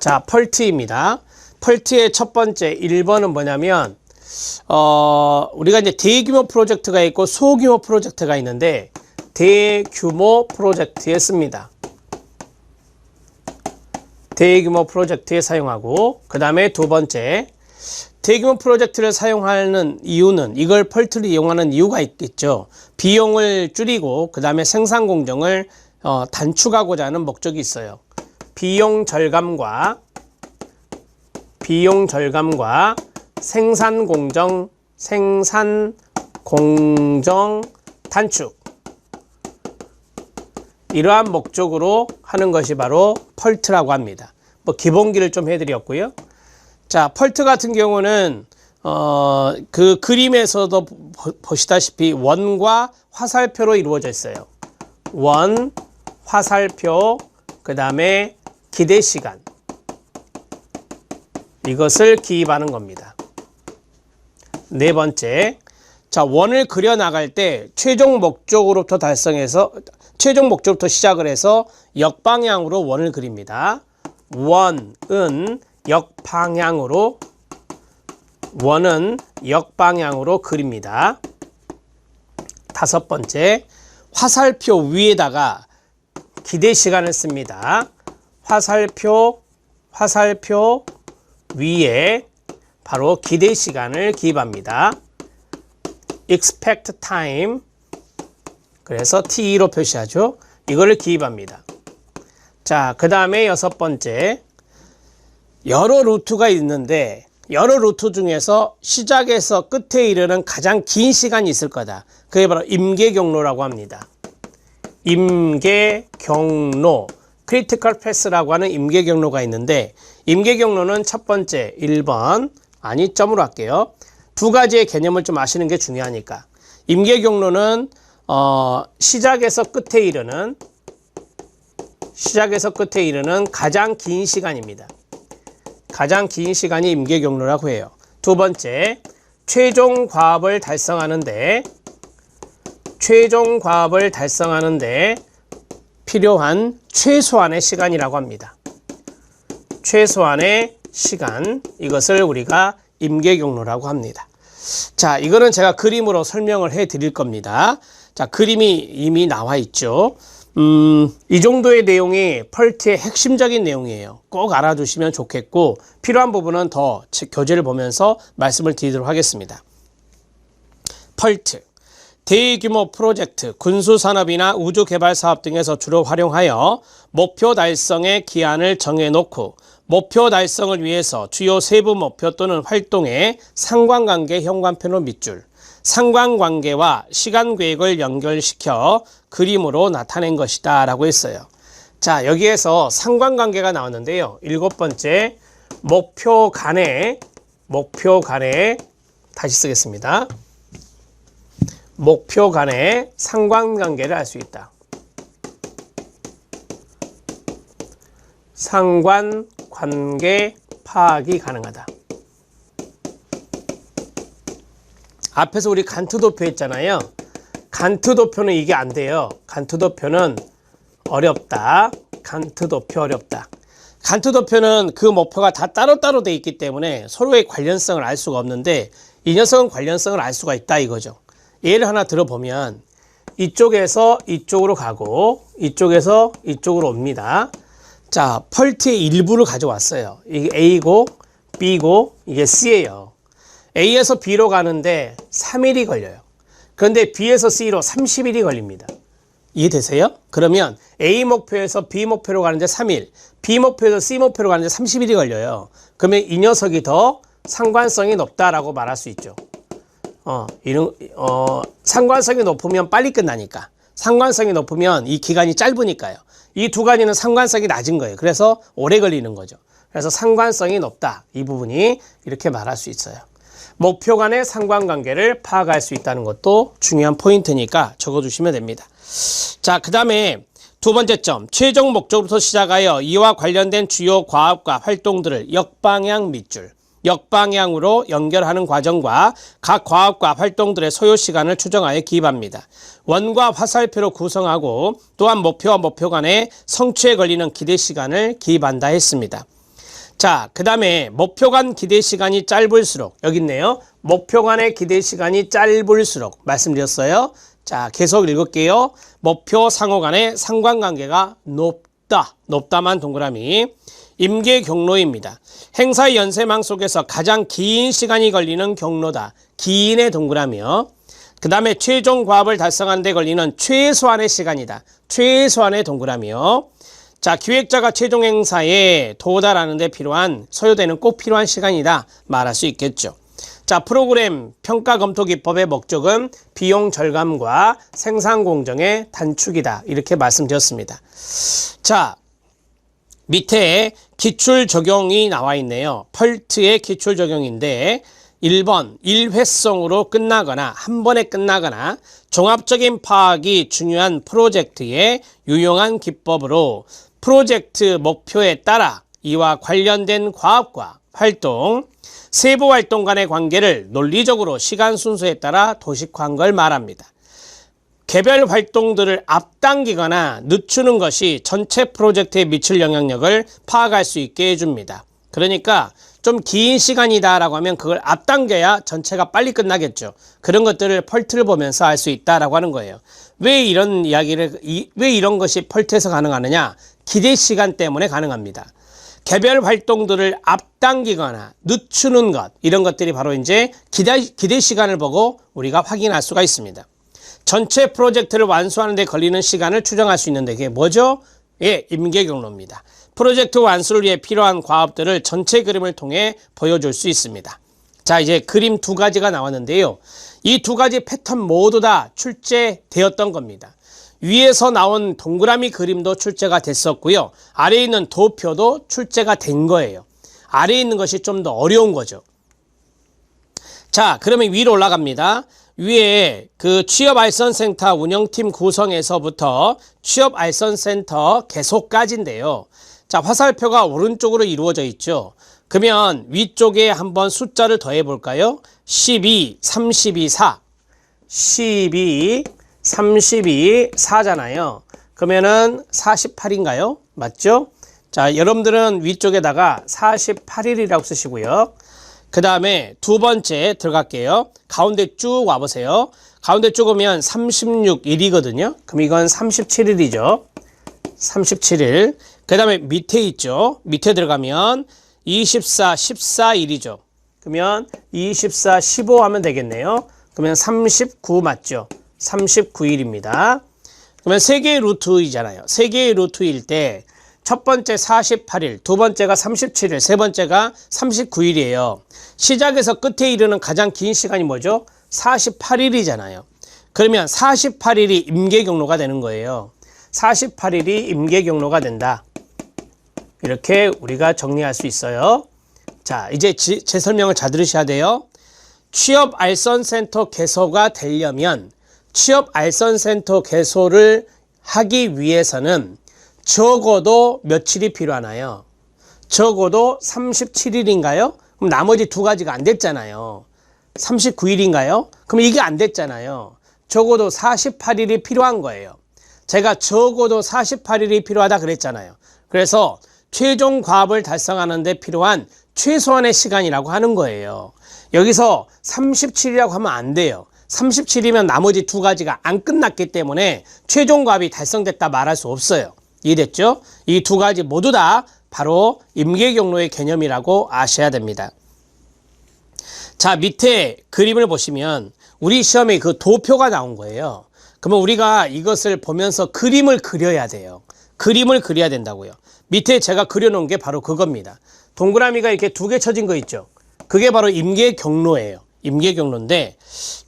자, 펄트입니다. 펄트의 첫 번째 1번은 뭐냐면 어, 우리가 이제 대규모 프로젝트가 있고 소규모 프로젝트가 있는데 대규모 프로젝트에 씁니다. 대규모 프로젝트에 사용하고 그 다음에 두 번째 대규모 프로젝트를 사용하는 이유는 이걸 펄트를 이용하는 이유가 있겠죠. 비용을 줄이고 그 다음에 생산 공정을 어, 단축하고자 하는 목적이 있어요. 비용 절감과 비용 절감과 생산 공정 생산 공정 단축 이러한 목적으로 하는 것이 바로 펄트라고 합니다. 뭐 기본기를 좀 해드렸고요. 자, 펄트 같은 경우는 어, 그 그림에서도 보- 보시다시피 원과 화살표로 이루어져 있어요. 원, 화살표, 그 다음에 기대 시간. 이것을 기입하는 겁니다. 네 번째. 자, 원을 그려 나갈 때 최종 목적으로부터 달성해서 최종 목적부터 시작을 해서 역방향으로 원을 그립니다. 원은 역방향으로 원은 역방향으로 그립니다. 다섯 번째. 화살표 위에다가 기대 시간을 씁니다. 화살표 화살표 위에 바로 기대 시간을 기입합니다. expect time 그래서 T로 표시하죠. 이거를 기입합니다. 자, 그 다음에 여섯 번째 여러 루트가 있는데 여러 루트 중에서 시작에서 끝에 이르는 가장 긴 시간이 있을 거다. 그게 바로 임계 경로라고 합니다. 임계 경로 크리티컬 패스라고 하는 임계 경로가 있는데 임계 경로는 첫 번째 1번 아니 점으로 할게요. 두 가지의 개념을 좀 아시는 게 중요하니까 임계 경로는 어, 시작에서 끝에 이르는 시작에서 끝에 이르는 가장 긴 시간입니다. 가장 긴 시간이 임계 경로라고 해요. 두 번째, 최종 과업을 달성하는데 최종 과업을 달성하는데 필요한 최소한의 시간이라고 합니다. 최소한의 시간 이것을 우리가 임계 경로라고 합니다. 자, 이거는 제가 그림으로 설명을 해 드릴 겁니다. 자, 그림이 이미 나와 있죠. 음, 이 정도의 내용이 펄트의 핵심적인 내용이에요. 꼭 알아두시면 좋겠고, 필요한 부분은 더 제- 교재를 보면서 말씀을 드리도록 하겠습니다. 펄트. 대규모 프로젝트, 군수산업이나 우주개발사업 등에서 주로 활용하여 목표 달성의 기한을 정해놓고 목표 달성을 위해서 주요 세부 목표 또는 활동의 상관관계 현관편으로 밑줄, 상관관계와 시간 계획을 연결시켜 그림으로 나타낸 것이다 라고 했어요. 자, 여기에서 상관관계가 나왔는데요. 일곱 번째, 목표 간에, 목표 간에, 다시 쓰겠습니다. 목표 간의 상관관계를 알 수 있다. 상관관계 파악이 가능하다. 앞에서 우리 간투도표 했잖아요. 간투도표는 이게 안 돼요. 간투도표는 어렵다. 간투도표 어렵다. 간투도표는 그 목표가 다 따로따로 돼 있기 때문에 서로의 관련성을 알 수가 없는데 이 녀석은 관련성을 알 수가 있다 이거죠. 예를 하나 들어보면 이쪽에서 이쪽으로 가고 이쪽에서 이쪽으로 옵니다. 자, 펄트의 일부를 가져왔어요. 이게 A고 B고 이게 C예요. A에서 B로 가는데 3일이 걸려요. 그런데 B에서 C로 30일이 걸립니다. 이해되세요? 그러면 A 목표에서 B 목표로 가는데 3일, B 목표에서 C 목표로 가는데 30일이 걸려요. 그러면 이 녀석이 더 상관성이 높다라고 말할 수 있죠. 어, 이런, 어, 상관성이 높으면 빨리 끝나니까. 상관성이 높으면 이 기간이 짧으니까요. 이 두 가지는 상관성이 낮은 거예요. 그래서 오래 걸리는 거죠. 그래서 상관성이 높다. 이 부분이 이렇게 말할 수 있어요. 목표 간의 상관관계를 파악할 수 있다는 것도 중요한 포인트니까 적어주시면 됩니다. 자, 그 다음에 두 번째 점, 최종 목적부터 시작하여 이와 관련된 주요 과업과 활동들을 역방향 밑줄, 역방향으로 연결하는 과정과 각 과업과 활동들의 소요 시간을 추정하여 기입합니다. 원과 화살표로 구성하고 또한 목표와 목표 간의 성취에 걸리는 기대 시간을 기입한다 했습니다. 자, 그 다음에 목표 간 기대 시간이 짧을수록, 여기 있네요. 목표 간의 기대 시간이 짧을수록 말씀드렸어요. 자, 계속 읽을게요. 목표 상호 간의 상관관계가 높다. 높다만 동그라미. 임계 경로입니다. 행사의 연세망 속에서 가장 긴 시간이 걸리는 경로다. 기인의 동그라미요. 그 다음에 최종 과업을 달성하는 데 걸리는 최소한의 시간이다. 최소한의 동그라미요. 자, 기획자가 최종 행사에 도달하는 데 필요한, 소요되는 꼭 필요한 시간이다. 말할 수 있겠죠. 자, 프로그램 평가 검토 기법의 목적은 비용 절감과 생산 공정의 단축이다. 이렇게 말씀드렸습니다. 자, 밑에 기출 적용이 나와 있네요. 펄트의 기출 적용인데 1번 일회성으로 끝나거나 한 번에 끝나거나 종합적인 파악이 중요한 프로젝트의 유용한 기법으로 프로젝트 목표에 따라 이와 관련된 과업과 활동, 세부 활동 간의 관계를 논리적으로 시간 순서에 따라 도식화한 걸 말합니다. 개별 활동들을 앞당기거나 늦추는 것이 전체 프로젝트에 미칠 영향력을 파악할 수 있게 해줍니다. 그러니까 좀 긴 시간이다 라고 하면 그걸 앞당겨야 전체가 빨리 끝나겠죠. 그런 것들을 펄트를 보면서 알 수 있다라고 하는 거예요. 왜 이런 이야기를 이, 왜 이런 것이 펄트에서 가능하느냐? 기대 시간 때문에 가능합니다. 개별 활동들을 앞당기거나 늦추는 것 이런 것들이 바로 이제 기대, 기대 시간을 보고 우리가 확인할 수가 있습니다. 전체 프로젝트를 완수하는 데 걸리는 시간을 추정할 수 있는데 그게 뭐죠? 예, 임계 경로입니다. 프로젝트 완수를 위해 필요한 과업들을 전체 그림을 통해 보여줄 수 있습니다. 자, 이제 그림 두 가지가 나왔는데요. 이 두 가지 패턴 모두 다 출제되었던 겁니다. 위에서 나온 동그라미 그림도 출제가 됐었고요. 아래에 있는 도표도 출제가 된 거예요. 아래에 있는 것이 좀 더 어려운 거죠. 자, 그러면 위로 올라갑니다. 위에 그 취업 알선 센터 운영팀 구성에서부터 취업 알선 센터 개소까지인데요. 자, 화살표가 오른쪽으로 이루어져 있죠. 그러면 위쪽에 한번 숫자를 더해 볼까요? 12, 32, 4. 12, 32, 4잖아요. 그러면은 48인가요? 맞죠? 자, 여러분들은 위쪽에다가 48일이라고 쓰시고요. 그 다음에 두 번째 들어갈게요. 가운데 쭉 와보세요. 가운데 쭉 오면 36일이거든요. 그럼 이건 37일이죠. 37일. 그 다음에 밑에 있죠. 밑에 들어가면 24, 14일이죠. 그러면 24, 15 하면 되겠네요. 그러면 39 맞죠? 39일입니다. 그러면 세 개의 루트이잖아요. 세 개의 루트일 때 첫 번째 48일, 두 번째가 37일, 세 번째가 39일이에요. 시작에서 끝에 이르는 가장 긴 시간이 뭐죠? 48일이잖아요. 그러면 48일이 임계 경로가 되는 거예요. 48일이 임계 경로가 된다. 이렇게 우리가 정리할 수 있어요. 자, 이제 지, 제 설명을 잘 들으셔야 돼요. 취업 알선 센터 개소가 되려면 취업 알선 센터 개소를 하기 위해서는 적어도 며칠이 필요하나요? 적어도 37일인가요? 그럼 나머지 두 가지가 안 됐잖아요. 39일인가요? 그럼 이게 안 됐잖아요. 적어도 48일이 필요한 거예요. 제가 적어도 48일이 필요하다 그랬잖아요. 그래서 최종 과업을 달성하는 데 필요한 최소한의 시간이라고 하는 거예요. 여기서 37이라고 하면 안 돼요. 37이면 나머지 두 가지가 안 끝났기 때문에 최종 과업이 달성됐다 말할 수 없어요. 이해됐죠? 이 두 가지 모두 다 바로 임계 경로의 개념이라고 아셔야 됩니다. 자, 밑에 그림을 보시면 우리 시험에 그 도표가 나온 거예요. 그러면 우리가 이것을 보면서 그림을 그려야 돼요. 그림을 그려야 된다고요. 밑에 제가 그려놓은 게 바로 그겁니다. 동그라미가 이렇게 두 개 쳐진 거 있죠. 그게 바로 임계 경로예요. 임계 경로인데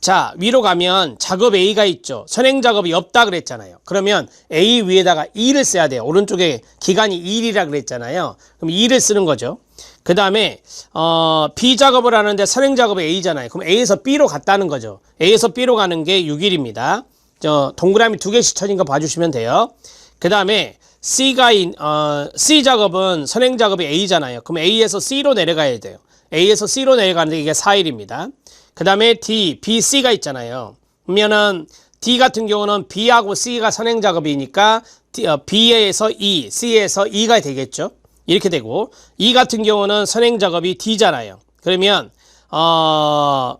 자 위로 가면 작업 A가 있죠. 선행 작업이 없다 그랬잖아요. 그러면 A 위에다가 2를 써야 돼요. 오른쪽에 기간이 2일이라 그랬잖아요. 그럼 2를 쓰는 거죠. 그 다음에 어, B 작업을 하는데 선행 작업이 A잖아요. 그럼 A에서 B로 갔다는 거죠. A에서 B로 가는 게 6일입니다. 저 동그라미 두 개씩 쳐진 거 봐주시면 돼요. 그 다음에 C가 인, 어, C 작업은 선행 작업이 A잖아요. 그럼 A에서 C로 내려가야 돼요. A에서 C로 내려가는데 이게 4일입니다. 그 다음에 D, B, C가 있잖아요. 그러면은 D 같은 경우는 B하고 C가 선행 작업이니까 어, B에서 E, C에서 E가 되겠죠. 이렇게 되고 이 같은 경우는 선행 작업이 D잖아요. 그러면 어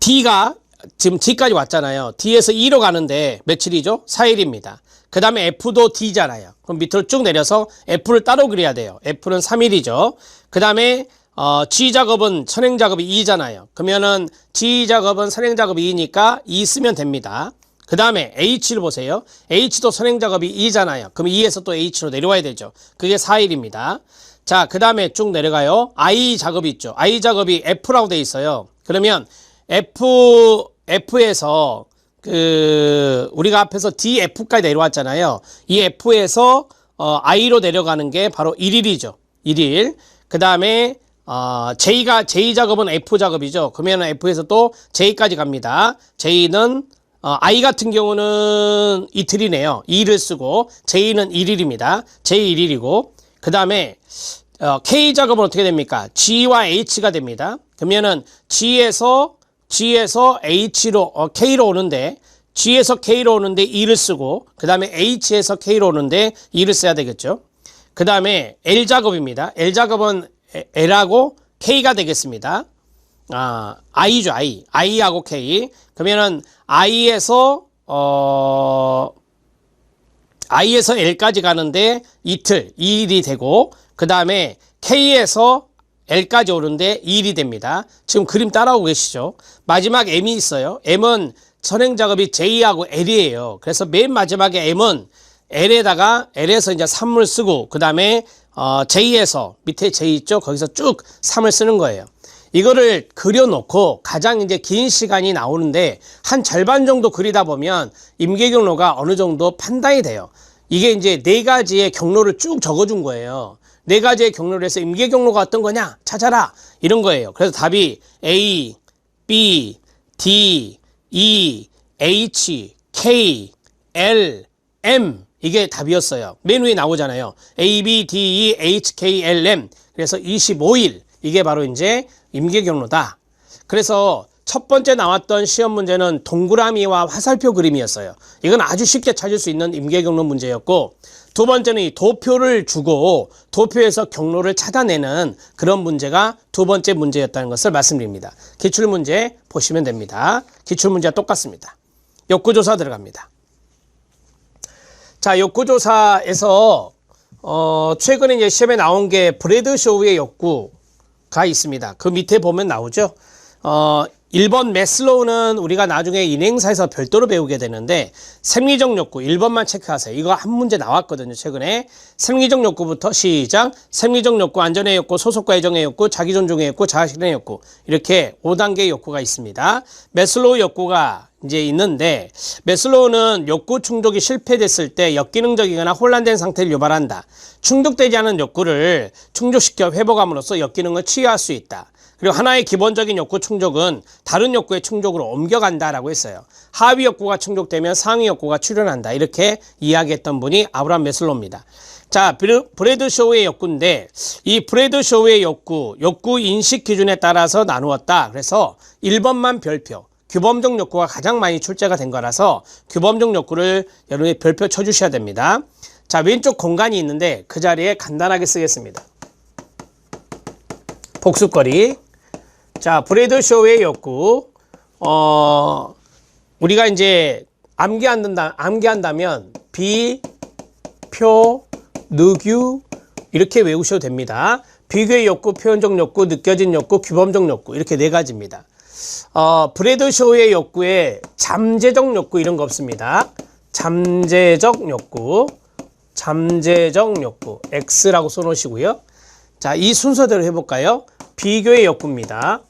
D가 지금 D까지 왔잖아요. D에서 E로 가는데 며칠이죠? 4일입니다. 그 다음에 F도 D잖아요. 그럼 밑으로 쭉 내려서 F를 따로 그려야 돼요. F는 3일이죠. 그 다음에 어, G 작업은 선행 작업이 2잖아요. 그러면은 G 작업은 선행 작업이 2니까 2 쓰면 됩니다. 그 다음에 H를 보세요. H도 선행 작업이 2잖아요. 그럼 2에서 또 H로 내려와야 되죠. 그게 4일입니다. 자, 그 다음에 쭉 내려가요. I 작업이 있죠. I 작업이 F라고 돼 있어요. 그러면 F, F에서 그, 우리가 앞에서 DF까지 내려왔잖아요. 이 F에서 어, I로 내려가는 게 바로 1일이죠. 1일. 그 다음에 어, J가, J 작업은 F 작업이죠. 그러면 F에서 또 J까지 갑니다. J는 어, I 같은 경우는 이틀이네요. 2를 쓰고 J는 1일입니다. J 1일이고 그 다음에 어, K 작업은 어떻게 됩니까? G와 H가 됩니다. 그러면은 G에서 G에서 H로 어, K로 오는데 G에서 K로 오는데 2를 쓰고 그 다음에 H에서 K로 오는데 2를 써야 되겠죠. 그 다음에 L 작업입니다. L 작업은 에- L하고 K가 되겠습니다. 아, I죠, I. I하고 K. 그러면은 I에서 어 I에서 L까지 가는데 이틀, 2일이 되고 그 다음에 K에서 L까지 오는데 2일이 됩니다. 지금 그림 따라오고 계시죠? 마지막 M이 있어요. M은 선행 작업이 J하고 L이에요. 그래서 맨 마지막에 M은 L에다가 L에서 이제 3을 쓰고 그 다음에 어, J에서 밑에 J 있죠? 거기서 쭉 3을 쓰는 거예요. 이거를 그려놓고 가장 이제 긴 시간이 나오는데 한 절반 정도 그리다 보면 임계 경로가 어느 정도 판단이 돼요. 이게 이제 네 가지의 경로를 쭉 적어준 거예요. 네 가지의 경로를 해서 임계 경로가 어떤 거냐 찾아라 이런 거예요. 그래서 답이 A, B, D, E, H, K, L, M 이게 답이었어요. 맨 위에 나오잖아요. A, B, D, E, H, K, L, M 그래서 25일 이게 바로 이제 임계 경로다. 그래서 첫 번째 나왔던 시험 문제는 동그라미와 화살표 그림이었어요. 이건 아주 쉽게 찾을 수 있는 임계 경로 문제였고 두 번째는 이 도표를 주고 도표에서 경로를 찾아내는 그런 문제가 두 번째 문제였다는 것을 말씀드립니다. 기출 문제 보시면 됩니다. 기출 문제와 똑같습니다. 욕구조사 들어갑니다. 자, 욕구조사에서 어, 최근에 이제 시험에 나온 게 브레드 쇼우의 욕구가 있습니다. 그 밑에 보면 나오죠. 어, 1번 메슬로우는 우리가 나중에 인행사에서 별도로 배우게 되는데 생리적 욕구 1번만 체크하세요. 이거 한 문제 나왔거든요. 최근에 생리적 욕구부터 시작. 생리적 욕구, 안전의 욕구, 소속과 애정의 욕구, 자기 존중의 욕구, 자아실현의 욕구 이렇게 5단계의 욕구가 있습니다. 메슬로우 욕구가 이제 있는데 메슬로우는 욕구 충족이 실패됐을 때 역기능적이거나 혼란된 상태를 유발한다. 충족되지 않은 욕구를 충족시켜 회복함으로써 역기능을 치유할 수 있다. 그리고 하나의 기본적인 욕구 충족은 다른 욕구의 충족으로 옮겨간다라고 했어요. 하위 욕구가 충족되면 상위 욕구가 출현한다. 이렇게 이야기했던 분이 아브라함 메슬로입니다. 자, 브레- 브래드 쇼우의 욕구인데 이 브래드 쇼우의 욕구, 욕구 인식 기준에 따라서 나누었다. 그래서 1번만 별표. 규범적 욕구가 가장 많이 출제가 된 거라서 규범적 욕구를 여러분이 별표 쳐주셔야 됩니다. 자, 왼쪽 공간이 있는데 그 자리에 간단하게 쓰겠습니다. 복습거리. 자, 브래드 쇼의 욕구. 어, 우리가 이제 암기한다, 암기한다면 비, 표, 느규 이렇게 외우셔도 됩니다. 비교의 욕구, 표현적 욕구, 느껴진 욕구, 규범적 욕구 이렇게 네 가지입니다. 어, 브래드 쇼의 욕구에 잠재적 욕구 이런 거 없습니다. 잠재적 욕구, 잠재적 욕구 X라고 써놓으시고요. 자, 이 순서대로 해볼까요? 비교의 욕구입니다.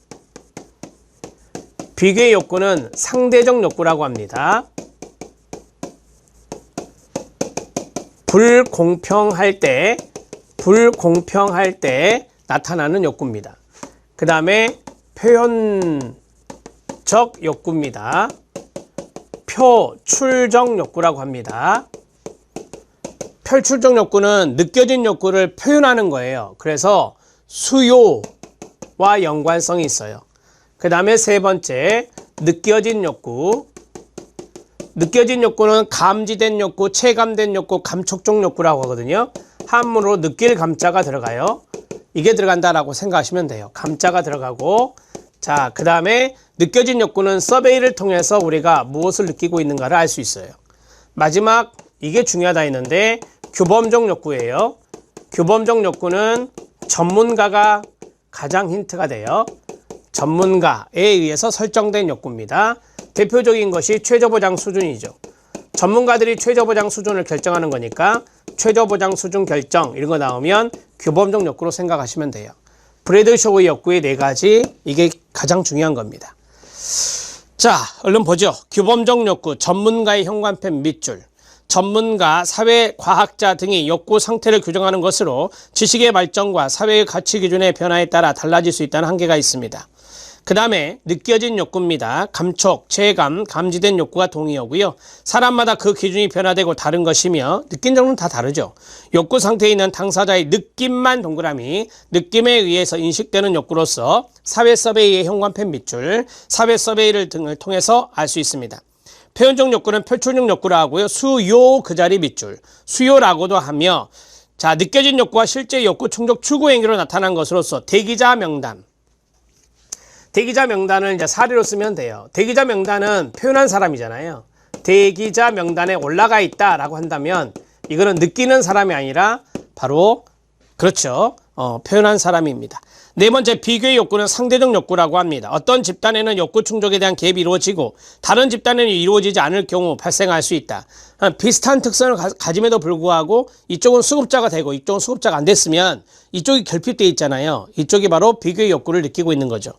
비교의 욕구는 상대적 욕구라고 합니다. 불공평할 때, 불공평할 때 나타나는 욕구입니다. 그 다음에 표현적 욕구입니다. 표출적 욕구라고 합니다. 표출적 욕구는 느껴진 욕구를 표현하는 거예요. 그래서 수요와 연관성이 있어요. 그 다음에 세 번째, 느껴진 욕구. 느껴진 욕구는 감지된 욕구, 체감된 욕구, 감촉적 욕구라고 하거든요. 한문으로 느낄 감자가 들어가요. 이게 들어간다라고 생각하시면 돼요. 감자가 들어가고 자, 그 다음에 느껴진 욕구는 서베이를 통해서 우리가 무엇을 느끼고 있는가를 알 수 있어요. 마지막 이게 중요하다 했는데 규범적 욕구예요. 규범적 욕구는 전문가가 가장 힌트가 돼요. 전문가에 의해서 설정된 욕구입니다. 대표적인 것이 최저보장 수준이죠. 전문가들이 최저보장 수준을 결정하는 거니까 최저보장 수준 결정 이런 거 나오면 규범적 욕구로 생각하시면 돼요. 브래드쇼의 욕구의 네 가지 이게 가장 중요한 겁니다. 자, 얼른 보죠. 규범적 욕구, 전문가의 현관펜 밑줄. 전문가, 사회 과학자 등이 욕구 상태를 규정하는 것으로 지식의 발전과 사회의 가치 기준의 변화에 따라 달라질 수 있다는 한계가 있습니다. 그 다음에 느껴진 욕구입니다. 감촉, 체감, 감지된 욕구가 동의어고요. 사람마다 그 기준이 변화되고 다른 것이며 느낀 정도는 다 다르죠. 욕구 상태에 있는 당사자의 느낌만 동그라미, 느낌에 의해서 인식되는 욕구로서 사회 서베이의 현관펜 밑줄, 사회 서베이를 등을 통해서 알 수 있습니다. 표현적 욕구는 표출적 욕구라 하고요. 수요 그 자리 밑줄, 수요라고도 하며 자 느껴진 욕구와 실제 욕구 충족 추구 행위로 나타난 것으로서 대기자 명단, 대기자 명단을 이제 사례로 쓰면 돼요. 대기자 명단은 표현한 사람이잖아요. 대기자 명단에 올라가 있다라고 한다면 이거는 느끼는 사람이 아니라 바로 그렇죠. 어, 표현한 사람입니다. 네 번째 비교의 욕구는 상대적 욕구라고 합니다. 어떤 집단에는 욕구 충족에 대한 갭이 이루어지고 다른 집단에는 이루어지지 않을 경우 발생할 수 있다. 아, 비슷한 특성을 가, 짐에도 불구하고 이쪽은 수급자가 되고 이쪽은 수급자가 안 됐으면 이쪽이 결핍돼 있잖아요. 이쪽이 바로 비교의 욕구를 느끼고 있는 거죠.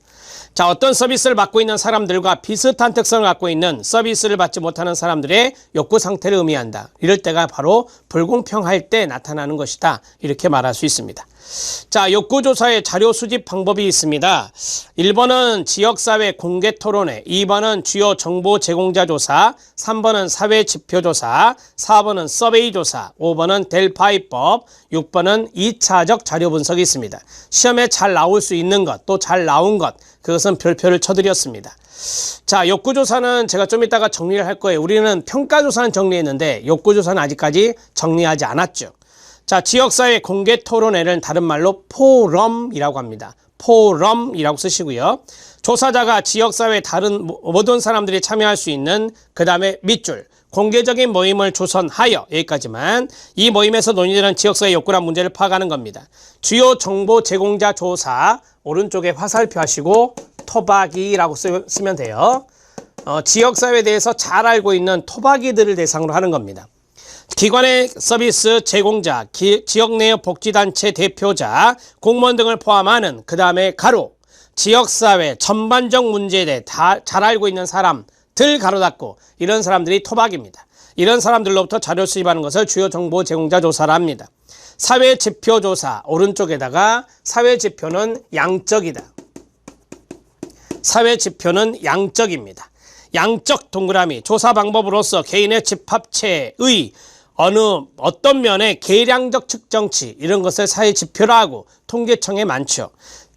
자, 어떤 서비스를 받고 있는 사람들과 비슷한 특성을 갖고 있는 서비스를 받지 못하는 사람들의 욕구 상태를 의미한다. 이럴 때가 바로 불공평할 때 나타나는 것이다. 이렇게 말할 수 있습니다. 자, 욕구조사의 자료 수집 방법이 있습니다. 1번은 지역사회 공개 토론회, 2번은 주요 정보 제공자 조사, 3번은 사회 지표 조사, 4번은 서베이 조사, 5번은 델파이법, 6번은 2차적 자료 분석이 있습니다. 시험에 잘 나올 수 있는 것, 또 잘 나온 것, 그것은 별표를 쳐드렸습니다. 자, 욕구조사는 제가 좀 이따가 정리를 할 거예요. 우리는 평가조사는 정리했는데 욕구조사는 아직까지 정리하지 않았죠. 자, 지역사회 공개 토론회를 다른 말로 포럼이라고 합니다. 포럼이라고 쓰시고요. 조사자가 지역사회 다른 모든 사람들이 참여할 수 있는 그 다음에 밑줄 공개적인 모임을 조선하여 여기까지만 이 모임에서 논의되는 지역사회 욕구란 문제를 파악하는 겁니다. 주요 정보 제공자 조사 오른쪽에 화살표 하시고 토박이라고 쓰, 면 돼요. 어, 지역사회에 대해서 잘 알고 있는 토박이들을 대상으로 하는 겁니다. 기관의 서비스 제공자, 기, 지역 내 복지단체 대표자, 공무원 등을 포함하는 그 다음에 가로, 지역사회 전반적 문제에 대해 다 잘 알고 있는 사람들 가로 닫고 이런 사람들이 토박입니다. 이런 사람들로부터 자료 수집하는 것을 주요 정보 제공자 조사라 합니다. 사회 지표 조사 오른쪽에다가 사회 지표는 양적이다. 사회 지표는 양적입니다. 양적 동그라미 조사 방법으로서 개인의 집합체의 어느 어떤 면의 계량적 측정치 이런 것을 사회 지표라 하고 통계청에 많죠.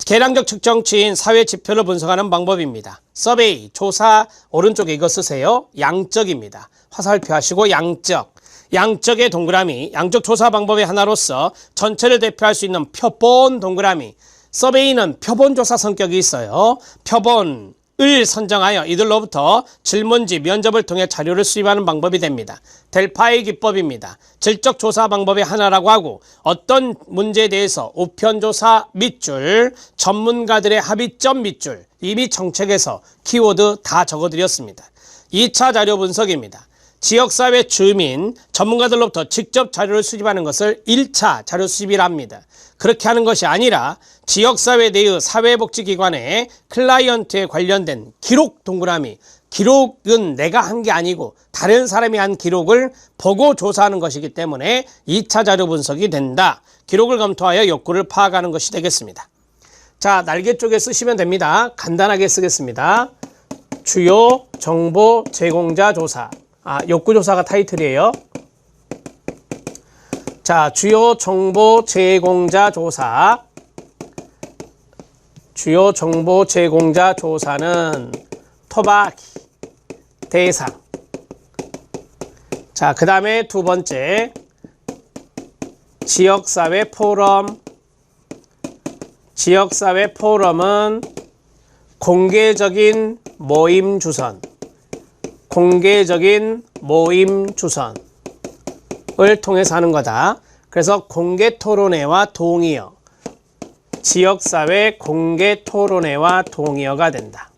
계량적 측정치인 사회 지표를 분석하는 방법입니다. 서베이 조사 오른쪽에 이거 쓰세요. 양적입니다. 화살표 하시고 양적. 양적의 동그라미, 양적 조사 방법의 하나로서 전체를 대표할 수 있는 표본 동그라미. 서베이는 표본 조사 성격이 있어요. 표본 을 선정하여 이들로부터 질문지 면접을 통해 자료를 수집하는 방법이 됩니다. 델파의 기법입니다. 질적 조사 방법의 하나라고 하고 어떤 문제에 대해서 우편조사 밑줄, 전문가들의 합의점 밑줄 이미 정책에서 키워드 다 적어드렸습니다. 2차 자료 분석입니다. 지역사회 주민, 전문가들로부터 직접 자료를 수집하는 것을 1차 자료 수집이라 합니다. 그렇게 하는 것이 아니라 지역사회 내의 사회복지기관의 클라이언트에 관련된 기록 동그라미 기록은 내가 한 게 아니고 다른 사람이 한 기록을 보고 조사하는 것이기 때문에 2차 자료 분석이 된다. 기록을 검토하여 욕구를 파악하는 것이 되겠습니다. 자, 날개 쪽에 쓰시면 됩니다. 간단하게 쓰겠습니다. 주요 정보 제공자 조사. 아, 욕구 조사가 타이틀이에요. 자, 주요 정보 제공자 조사. 주요 정보 제공자 조사는 토박 대상 자, 그 다음에 두 번째. 지역사회 포럼. 지역사회 포럼은 공개적인 모임 주선. 공개적인 모임 주선 을 통해서 하는 거다. 그래서 공개 토론회와 동의어. 지역사회 공개 토론회와 동의어가 된다.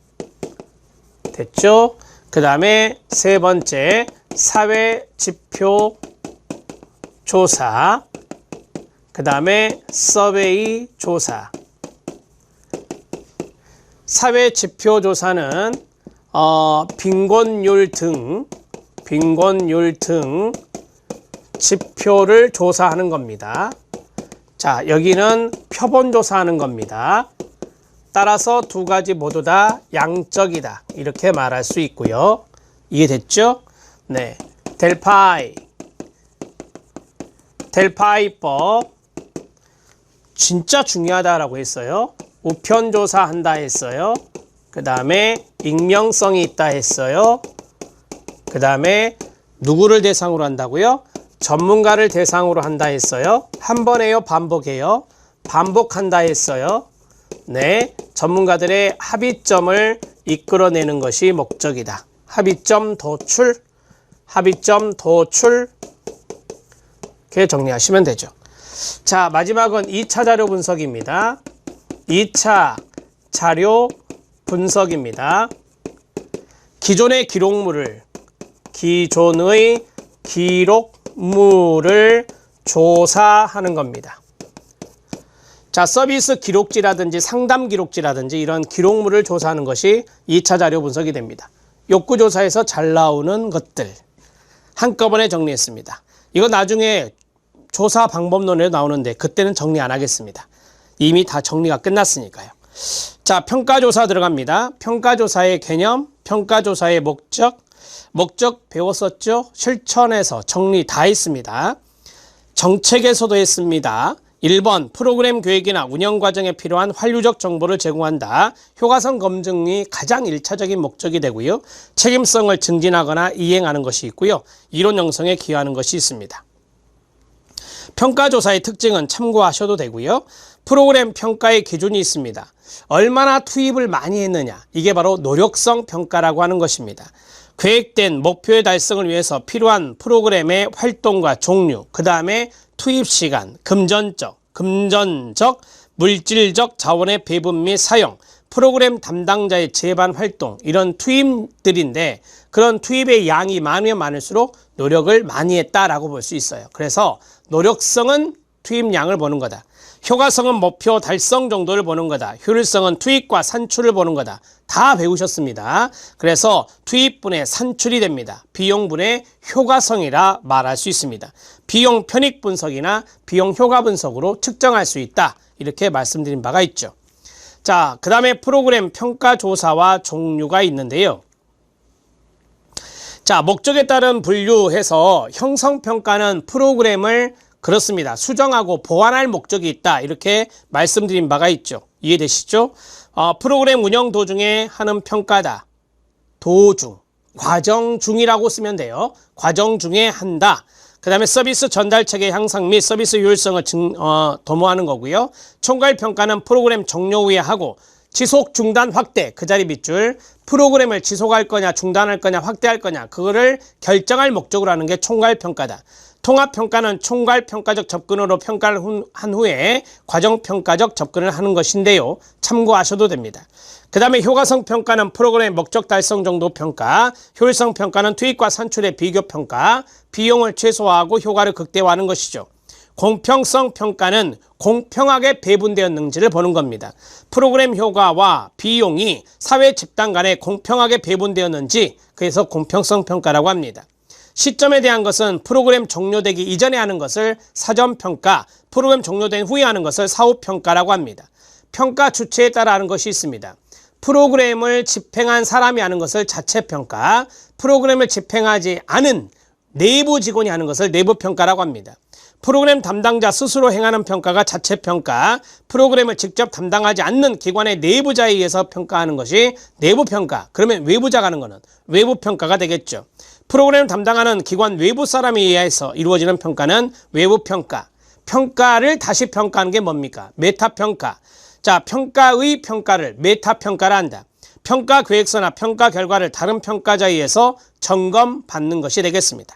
됐죠? 그 다음에 세 번째, 사회 지표 조사. 그 다음에 서베이 조사. 사회 지표 조사는 어, 빈곤율 등 빈곤율 등 지표를 조사하는 겁니다. 자, 여기는 표본 조사하는 겁니다. 따라서 두 가지 모두 다 양적이다. 이렇게 말할 수 있고요. 이해됐죠? 네. 델파이. 델파이법. 진짜 중요하다라고 했어요. 우편 조사 한다 했어요. 그 다음에 익명성이 있다 했어요. 그 다음에 누구를 대상으로 한다고요? 전문가를 대상으로 한다 했어요. 한 번 해요? 반복해요? 반복한다 했어요. 네. 전문가들의 합의점을 이끌어내는 것이 목적이다. 합의점 도출, 합의점 도출. 이렇게 정리하시면 되죠. 자, 마지막은 2차 자료 분석입니다. 2차 자료 분석입니다. 기존의 기록물을 기존의 기록 물을 조사하는 겁니다. 자, 서비스 기록지라든지 상담 기록지라든지 이런 기록물을 조사하는 것이 2차 자료 분석이 됩니다. 욕구 조사에서 잘 나오는 것들 한꺼번에 정리했습니다. 이거 나중에 조사 방법론에 나오는데 그때는 정리 안 하겠습니다. 이미 다 정리가 끝났으니까요. 자, 평가조사 들어갑니다. 평가조사의 개념, 평가조사의 목적, 목적 배웠었죠? 실천에서 정리 다 했습니다. 정책에서도 했습니다. 1번 프로그램 계획이나 운영 과정에 필요한 환류적 정보를 제공한다. 효과성 검증이 가장 1차적인 목적이 되고요. 책임성을 증진하거나 이행하는 것이 있고요. 이론 형성에 기여하는 것이 있습니다. 평가조사의 특징은 참고하셔도 되고요. 프로그램 평가의 기준이 있습니다. 얼마나 투입을 많이 했느냐. 이게 바로 노력성 평가라고 하는 것입니다. 계획된 목표의 달성을 위해서 필요한 프로그램의 활동과 종류, 그 다음에 투입 시간, 금전적, 금전적, 물질적 자원의 배분 및 사용, 프로그램 담당자의 재반 활동, 이런 투입들인데 그런 투입의 양이 많으면 많을수록 노력을 많이 했다라고 볼 수 있어요. 그래서 노력성은 투입량을 보는 거다. 효과성은 목표 달성 정도를 보는 거다. 효율성은 투입과 산출을 보는 거다. 다 배우셨습니다. 그래서 투입분의 산출이 됩니다. 비용분의 효과성이라 말할 수 있습니다. 비용 편익 분석이나 비용 효과 분석으로 측정할 수 있다. 이렇게 말씀드린 바가 있죠. 자, 그 다음에 프로그램 평가 조사와 종류가 있는데요. 자, 목적에 따른 분류해서 형성평가는 프로그램을 그렇습니다. 수정하고 보완할 목적이 있다. 이렇게 말씀드린 바가 있죠. 이해되시죠? 어, 프로그램 운영 도중에 하는 평가다. 도중, 과정 중이라고 쓰면 돼요. 과정 중에 한다. 그 다음에 서비스 전달 체계 향상 및 서비스 효율성을 증, 어, 도모하는 거고요. 총괄 평가는 프로그램 종료 후에 하고 지속 중단 확대 그 자리 밑줄 프로그램을 지속할 거냐 중단할 거냐 확대할 거냐 그거를 결정할 목적으로 하는 게 총괄 평가다. 통합 평가는 총괄 평가적 접근으로 평가를 한 후에 과정 평가적 접근을 하는 것인데요. 참고하셔도 됩니다. 그 다음에 효과성 평가는 프로그램 목적 달성 정도 평가, 효율성 평가는 투입과 산출의 비교 평가, 비용을 최소화하고 효과를 극대화하는 것이죠. 공평성 평가는 공평하게 배분되었는지를 보는 겁니다. 프로그램 효과와 비용이 사회 집단 간에 공평하게 배분되었는지 그래서 공평성 평가라고 합니다. 시점에 대한 것은 프로그램 종료되기 이전에 하는 것을 사전 평가, 프로그램 종료된 후에 하는 것을 사후 평가라고 합니다. 평가 주체에 따라 하는 것이 있습니다. 프로그램을 집행한 사람이 하는 것을 자체 평가, 프로그램을 집행하지 않은 내부 직원이 하는 것을 내부 평가라고 합니다. 프로그램 담당자 스스로 행하는 평가가 자체 평가, 프로그램을 직접 담당하지 않는 기관의 내부자에 의해서 평가하는 것이 내부 평가. 그러면 외부자가 하는 것은 외부 평가가 되겠죠. 프로그램 담당하는 기관 외부 사람에 의해서 이루어지는 평가는 외부 평가. 평가를 다시 평가하는 게 뭡니까? 메타 평가. 자, 평가의 평가를 메타 평가라 한다. 평가 계획서나 평가 결과를 다른 평가자에 의해서 점검 받는 것이 되겠습니다.